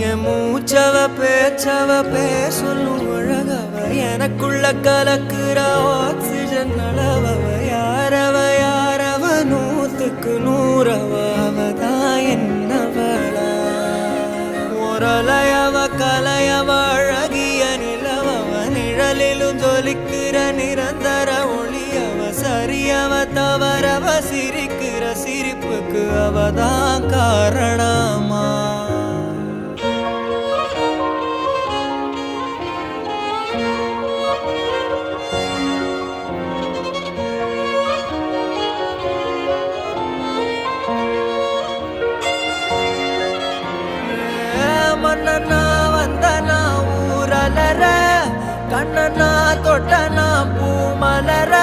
என் மூச்சவ பேச்சவ பேசலும் அழகவ. எனக்குள்ள கலக்குற ஆக்சிஜன் அளவவ. யாரவ யாரவ நூத்துக்கு நூறவ. அவதான் என்னவளா. முரலையவ கலையவ அழகிய நிலவவ. நிழலிலும் ஜொலிக்கிற நிரந்தர ஒளியவ. சரியவ தவறவ சிரிக்கிற சிரிப்புக்கு அவதான் காரணம் மன்னனா வந்தனா ஊரலர கண்ணனா தொட்டனா பூமலர